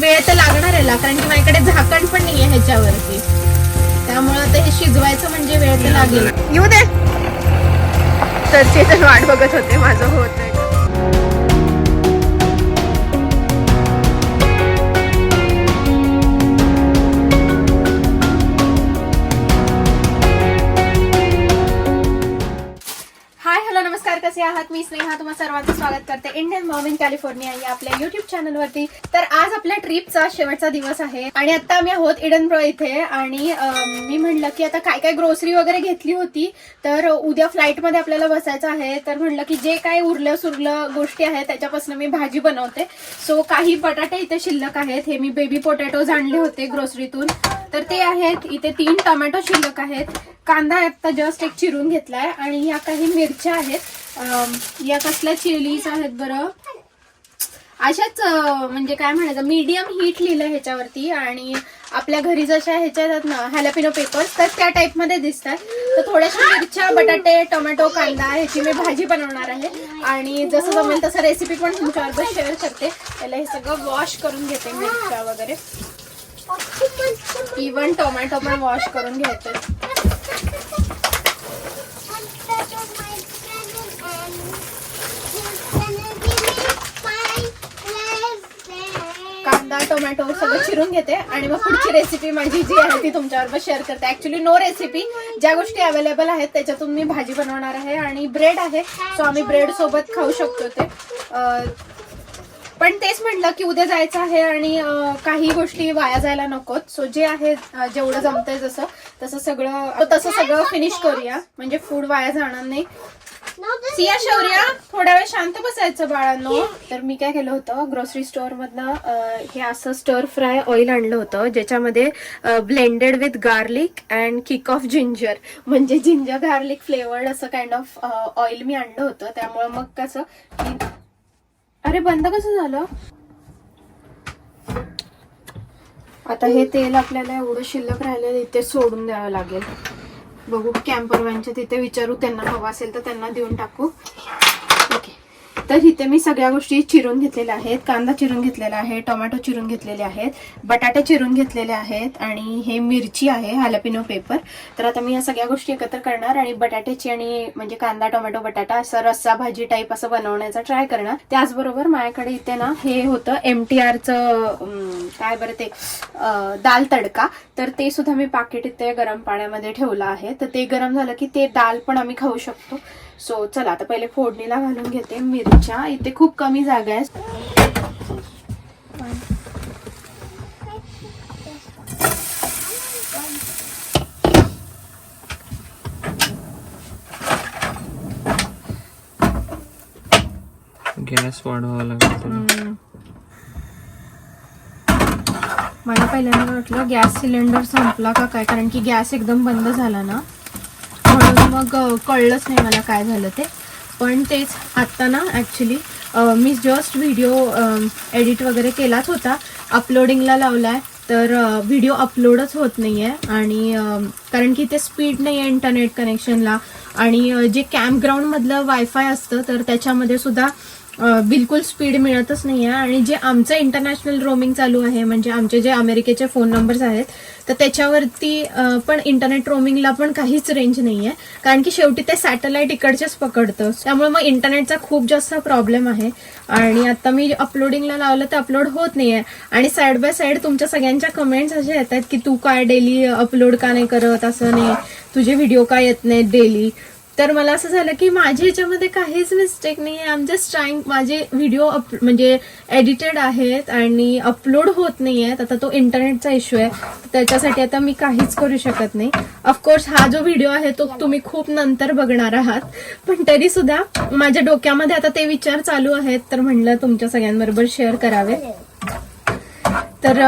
वेळ तर लागणार याला कारण की माझ्याकडे झाकण पण नाहीये ह्याच्यावरती. त्यामुळं ते हे शिजवायचं म्हणजे वेळ तर लागेल. येऊ दे. तर चेतन वाट बघत होते माझं होत. नमस्कार कसे आहात? मी स्नेहा तुम्हाला सर्वांचं स्वागत करते इंडियन मॉम इन कॅलिफोर्निया या आपल्या युट्यूब चॅनलवरती तर आज आपल्या ट्रिपचा शेवटचा दिवस आहे आणि आता आम्ही आहोत इडन प्रो इथे आणि मी म्हणलं की आता काय काय ग्रोसरी वगैरे घेतली होती तर उद्या फ्लाईटमध्ये आपल्याला बसायचं आहे. तर म्हणलं की जे काय उरलं सुरलं गोष्टी आहेत त्याच्यापासून मी भाजी बनवते. सो काही बटाटे इथे शिल्लक आहेत. हे मी बेबी पोटॅटोज आणले होते ग्रोसरीतून तर ते आहेत. इथे तीन टोमॅटो शिल्लक आहेत. कांदा आता जस्ट एक चिरून घेतलाय आणि या काही मिरच्या आहेत. या कसल्या चिलीज आहेत बरं? अशाच म्हणजे काय म्हणायचं मीडियम हीट लिहिलं ह्याच्यावरती आणि आपल्या घरी जशा ह्याच्या आहेत ना हॅलपिनो पेपर्स तर त्या टाईपमध्ये दिसतात. तर थोड्याशा मिरच्या बटाटे टोमॅटो कांदा ह्याची मी भाजी बनवणार आहे. आणि जसं जमेल तसं रेसिपी पण तुमच्याबरोबर शेअर करते. त्याला हे सगळं वॉश करून घेते मिरच्या वगैरे. इवन टोमॅटो पण वॉश करून घ्यायचे. टोमॅटो सगळं चिरून घेते आणि मग पुढची रेसिपी माझी जी आहे ती तुमच्याबरोबर शेअर करते. ऍक्च्युली नो रेसिपी ज्या गोष्टी अवेलेबल आहेत त्याच्यातून मी भाजी बनवणार आहे आणि ब्रेड आहे. सो आम्ही ब्रेड सोबत खाऊ शकतो ते. पण तेच म्हटलं की उद्या जायचं आहे आणि काही गोष्टी वाया जायला नकोत. सो जे आहे जेवढं जमतंय जसं तसं सगळं तसं सगळं फिनिश करूया. म्हणजे फूड वाया जाणार नाही. सिया शौर्य थोड्या वेळ शांत बसायचं बाळांनो. तर मी काय केलं होतं ग्रोसरी स्टोअर मधनं हे असं स्टर फ्राय ऑइल आणलं होतं ज्याच्यामध्ये blended with garlic and kick of ginger म्हणजे जिंजर गार्लिक फ्लेवर्ड असं काइंड ऑफ ऑइल मी आणलं होतं. त्यामुळे मग कसं अरे बंद कसं झालं? आता हे तेल आपल्याला एवढं शिल्लक राहिलं इथे सोडून द्यावं लागेल. बघू. कॅम्परवांच्या तिथे विचारू. त्यांना हवा असेल तर त्यांना देऊन टाकू. ओके तर इथे मी सगळ्या गोष्टी चिरून घेतलेल्या आहेत. कांदा चिरून घेतलेला आहे टोमॅटो चिरून घेतलेले आहेत बटाटे चिरून घेतलेले आहेत आणि हे मिरची आहे हालपिनो पेपर तर आता मी या सगळ्या गोष्टी एकत्र करणार आणि बटाट्याची आणि म्हणजे कांदा टोमॅटो बटाटा असं रस्सा भाजी टाईप असं बनवण्याचा ट्राय करणार. त्याचबरोबर माझ्याकडे इथे ना हे होतं एम टी आरचं काय बरं ते दाल तडका. तर ते सुद्धा मी पाकिट इथे गरम पाण्यामध्ये ठेवलं आहे. तर ते गरम झालं की ते दाल पण आम्ही खाऊ शकतो. सो चला आता पहिले फोडणीला घालून घेते मिरच्या. इथे खूप कमी जागा आहे. गॅस वाढवावा लागेल. मला पहिल्यांदा वाटलं गॅस सिलेंडर संपला का काय? कारण की गॅस एकदम बंद झाला ना. मग कळलंच नाही मला काय झालं ते. पण तेच आत्ता ना ॲक्च्युली मी जस्ट व्हिडिओ एडिट वगैरे केलाच होता. अपलोडिंगला लावलाय. तर व्हिडिओ अपलोडच होत नाही आहे आणि कारण की ते स्पीड नाही आहे इंटरनेट कनेक्शनला आणि जे कॅम्प वायफाय असतं तर त्याच्यामध्ये सुद्धा बिलकुल स्पीड मिळतच नाही आहे आणि जे आमचं इंटरनॅशनल रोमिंग चालू आहे म्हणजे आमचे जे अमेरिकेचे फोन नंबर्स आहेत तर त्याच्यावरती पण इंटरनेट रोमिंगला पण काहीच रेंज नाही आहे कारण की शेवटी ते सॅटेलाइट इकडचेच पकडतं. त्यामुळे मग इंटरनेटचा खूप जास्त प्रॉब्लेम आहे. आणि आता मी अपलोडिंगला लावलं तर अपलोड होत नाही आहे आणि साईड बाय साईड तुमच्या सगळ्यांच्या कमेंट्स अशा येतात की तू काय डेली अपलोड का नाही करत? असं नाही. तुझे व्हिडिओ का येत नाहीत डेली तर मला असं झालं की माझ्या ह्याच्यामध्ये काहीच मिस्टेक नाही आहे आमच्या स्ट्राईंग माझे व्हिडिओ अप म्हणजे एडिटेड आहेत आणि अपलोड होत नाही आहेत आता तो इंटरनेटचा इश्यू आहे. त्याच्यासाठी आता मी काहीच करू शकत नाही. ऑफकोर्स हा जो व्हिडिओ आहे तो तुम्ही खूप नंतर बघणार आहात. पण तरी सुद्धा माझ्या डोक्यामध्ये आता ते विचार चालू आहेत. तर म्हणलं तुमच्या सगळ्यांबरोबर शेअर करावे. तर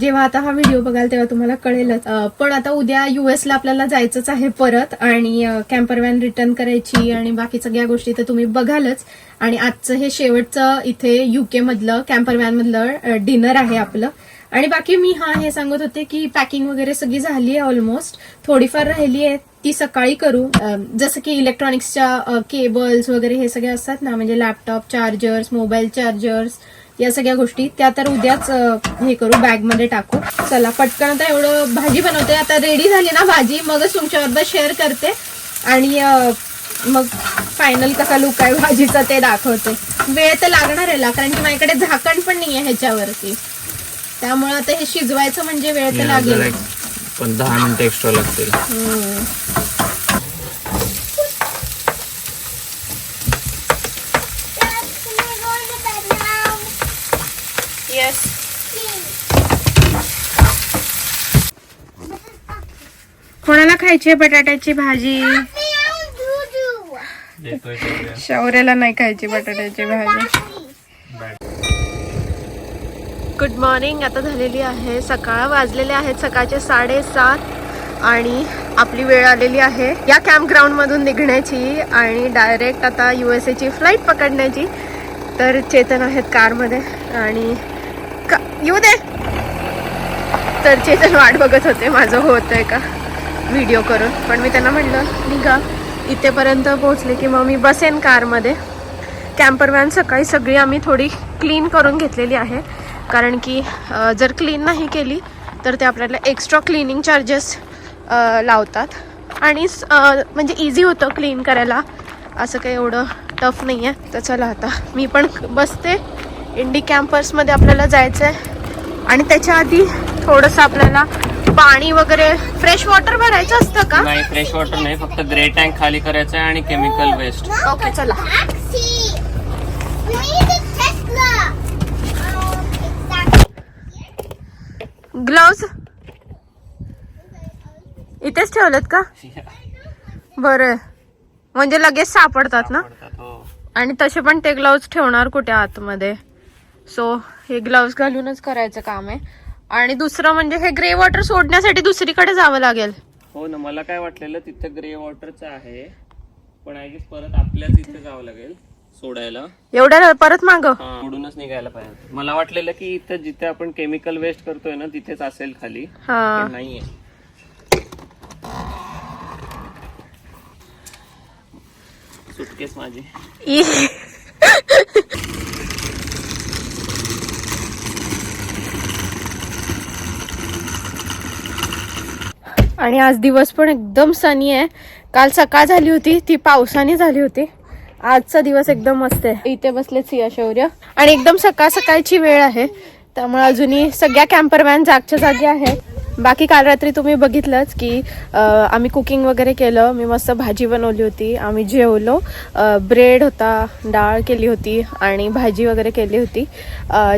जेव्हा आता हा व्हिडिओ बघाल तेव्हा तुम्हाला कळेलच. पण आता उद्या युएस ला आपल्याला जायचंच आहे परत आणि कॅम्पर व्हॅन रिटर्न करायची आणि बाकी सगळ्या गोष्टी तर तुम्ही बघालच. आणि आजचं हे शेवटचं इथे युके मधलं कॅम्पर व्हॅन मधलं डिनर आहे आपलं. आणि बाकी मी हा हे सांगत होते की पॅकिंग वगैरे सगळी झाली आहे ऑलमोस्ट थोडीफार राहिली आहे. ती सकाळी करू. जसं की इलेक्ट्रॉनिक्सच्या केबल्स वगैरे हे सगळे असतात ना म्हणजे लॅपटॉप चार्जर्स मोबाईल चार्जर्स या सगळ्या गोष्टी. त्या तर उद्याच हे करू बॅगमध्ये टाकू. चला पटकन आता एवढं भाजी बनवते. आता रेडी झाली ना भाजी मगच तुमच्याबरोबर शेअर करते. आणि मग फायनल कसा लुक आहे भाजीचा ते दाखवते. वेळ तर लागणार आहे ला, कारण की माझ्याकडे झाकण पण नाही आहे ह्याच्यावरती. त्यामुळे आता हे शिजवायचं म्हणजे वेळ तर लागेल. पण दहा मिनिटं एक्स्ट्रा लागतील. खायची आहे बटाट्याची भाजी. शौर्याला नाही खायची बटाट्याची भाजी. गुड मॉर्निंग आता झालेली आहे सकाळ वाजलेले आहेत सकाळचे साडेसात आणि आपली वेळ आलेली आहे. या कॅम्प ग्राउंड मधून निघण्याची आणि डायरेक्ट आता यू एस ची फ्लाईट पकडण्याची. तर चेतन आहेत कारमध्ये आणि का येऊ दे. तर चेतन वाट बघत होते माझं होतंय का? व्हिडिओ करून. पण मी त्यांना म्हणलं निघा. इथेपर्यंत पोहोचले की मग मी बसेन कारमध्ये. कॅम्पर व्हॅन सकाळी सगळी आम्ही थोडी क्लीन करून घेतलेली आहे. कारण की जर क्लीन नाही केली तर ते आपल्याला एक्स्ट्रा क्लिनिंग चार्जेस लावतात. आणि म्हणजे इझी होतं क्लीन करायला. असं काही एवढं टफ नाही आहे तर चला आता मी पण बसते. इंडी कॅम्पर्समध्ये आपल्याला जायचं आहे आणि त्याच्या आधी थोडंसं आपल्याला पाणी वगैरे फ्रेश वॉटर भरायचं असतं का? नाही फ्रेश वॉटर नाही फक्त ग्रे टँक खाली करायचं आहे आणि केमिकल वेस्ट ओके चला. ग्लोव्ज इथेच ठेवलेत का? बरं. म्हणजे लगेच सापडतात ना? हो. आणि तसे पण ते ग्लोव्ज ठेवणार कुठे आतमध्ये? सो हे ग्लोव्ज घालूनच करायचं काम आहे. आणि दुसरं म्हणजे हे ग्रे वॉटर सोडण्यासाठी दुसरीकडे जावं लागेल. हो ना मला काय वाटलेलं तिथं ग्रे वॉटरचं आहे. पण आय गेस परत आपल्याच इथे जावं लागेल सोडायला. एवढ्या परत माग. हा, सोडूनच निघायला पाहिजे. मला वाटलेलं की इथं जिथे आपण केमिकल वेस्ट करतोय ना तिथेच असेल खाली. हा. नाहीये. सुटकेस माझी. आणि आज दिवस पण एकदम सनी आहे. काल सकाळ झाली होती ती पावसाने झाली होती. आजचा दिवस एकदम मस्त आहे. इथे बसले सिया शौर्य. आणि एकदम सकाळ सकाळची वेळ आहे. त्यामुळे अजूनही सगळ्या कॅम्पर व्हॅन जागच्या जागी आहे. बाकी काल रात्री तुम्ही बघितलंच की आम्ही कुकिंग वगैरे केलं. मी मस्त भाजी बनवली होती. आम्ही जेवलो. ब्रेड होता डाळ केली होती आणि भाजी वगैरे केली होती.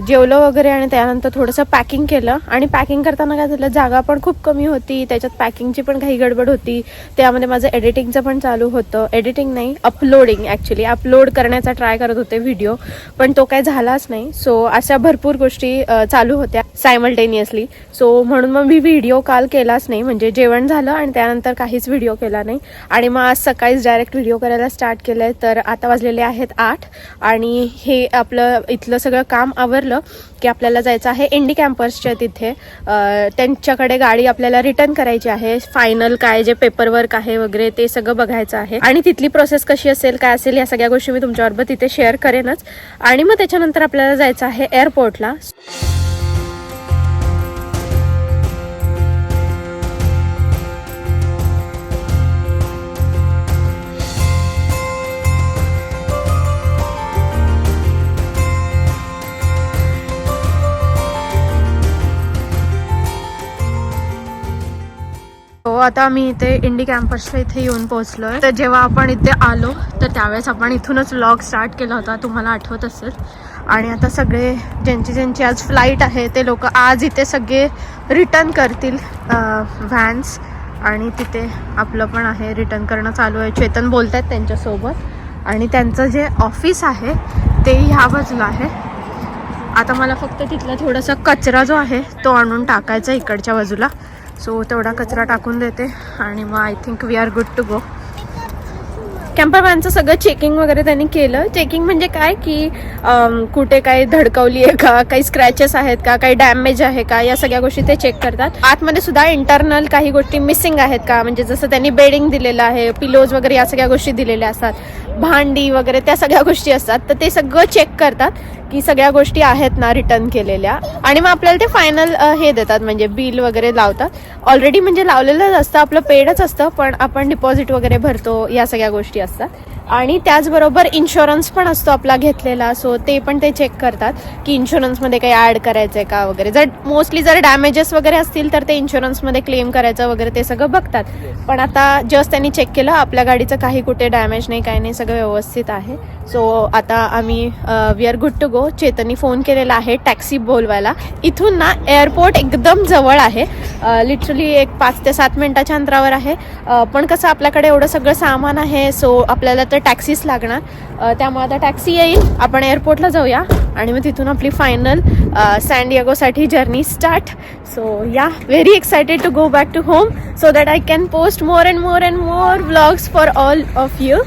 जेवलो वगैरे आणि त्यानंतर थोडंसं पॅकिंग केलं. आणि पॅकिंग करताना काय झालं जागा पण खूप कमी होती. त्याच्यात पॅकिंगची पण काही गडबड होती. त्यामध्ये माझं एडिटिंगचं पण चालू होतं. एडिटिंग नाही अपलोडिंग ॲक्च्युली अपलोड करण्याचा ट्राय करत होते व्हिडिओ पण तो काय झालाच नाही. सो अशा भरपूर गोष्टी चालू होत्या सायमल्टेनियसली सो म्हणून मग मी व्हिडिओ काल केलाच नाही. म्हणजे जेवण झालं आणि त्यानंतर काहीच व्हिडिओ केला नाही. आणि मग आज सकाळीच डायरेक्ट व्हिडिओ करायला स्टार्ट केलं आहे तर आता वाजलेले आहेत आठ. आणि हे आपलं इथलं सगळं काम आवरलं की आपल्याला जायचं आहे इंडी कॅम्पर्सच्या तिथे. त्यांच्याकडे गाडी आपल्याला रिटर्न करायची आहे. फायनल काय जे पेपरवर्क आहे वगैरे ते सगळं बघायचं आहे. आणि तिथली प्रोसेस कशी असेल काय असेल या सगळ्या गोष्टी मी तुमच्याबरोबर तिथे शेअर करेनच. आणि मग त्याच्यानंतर आपल्याला जायचं आहे एअरपोर्टला आता आम्ही इथे इंडी कॅम्पसच्या इथे येऊन पोहोचलो आहे तर जेव्हा आपण इथे आलो तर त्यावेळेस आपण इथूनच व्लॉग स्टार्ट केला होता. तुम्हाला आठवत असेल. आणि आता सगळे ज्यांची ज्यांची आज फ्लाईट आहे ते लोक आज इथे सगळे रिटर्न करतील व्हॅन्स आणि तिथे आपलं पण आहे रिटर्न करणं चालू आहे. चेतन बोलत आहेत त्यांच्यासोबत. आणि त्यांचं जे ऑफिस आहे ते ह्या बाजूला आहे. आता मला फक्त तिथला थोडासा कचरा जो आहे तो आणून टाकायचा इकडच्या बाजूला. सो तेवढा कचरा टाकून देते आणि मग I think we are good to go camper सगळं चेकिंग वगैरे त्यांनी केलं. चेकिंग म्हणजे काय की कुठे काही धडकवली आहे का काही स्क्रॅचेस आहेत का काही डॅमेज आहे का या सगळ्या गोष्टी ते चेक करतात. आतमध्ये सुद्धा इंटरनल काही गोष्टी मिसिंग आहेत का? म्हणजे जसं त्यांनी बेडिंग दिलेलं आहे पिलोज वगैरे या सगळ्या गोष्टी दिलेल्या असतात. भांडी वगैरे त्या सगळ्या गोष्टी असतात. तर ते सगळं चेक करतात की सगळ्या गोष्टी आहेत ना रिटर्न केलेल्या. आणि मग आपल्याला ते फायनल हे देतात. म्हणजे बिल वगैरे लावतात. ऑलरेडी म्हणजे लावलेलंच असतं. आपलं पेडच असतं. पण आपण डिपॉझिट वगैरे भरतो. या सगळ्या गोष्टी असतात. आणि त्याचबरोबर इन्शुरन्स पण असतो आपला घेतलेला. सो ते पण ते चेक करतात की इन्शुरन्समध्ये काही ॲड करायचं आहे का वगैरे. जर मोस्टली जर डॅमेजेस वगैरे असतील तर ते इन्शुरन्समध्ये क्लेम करायचं वगैरे ते सगळं बघतात. पण आता जस्ट त्यांनी चेक केलं आपल्या गाडीचं काही कुठे डॅमेज नाही काही नाही सगळं व्यवस्थित आहे. सो आता आम्ही we are good to go चेतननी phone केलेला आहे टॅक्सी बोलवायला. इथून ना एअरपोर्ट एकदम जवळ आहे. लिटरली एक पाच ते सात मिनिटाच्या अंतरावर आहे. पण कसं आपल्याकडे एवढं सगळं सामान आहे सो आपल्याला तर टॅक्सीच लागणार. त्यामुळे आता टॅक्सी येईल. आपण एअरपोर्टला जाऊया. आणि मग तिथून आपली final सँडियागोसाठी journey start so yeah very excited to go back to home so that I can post more and more and more blogs for all of you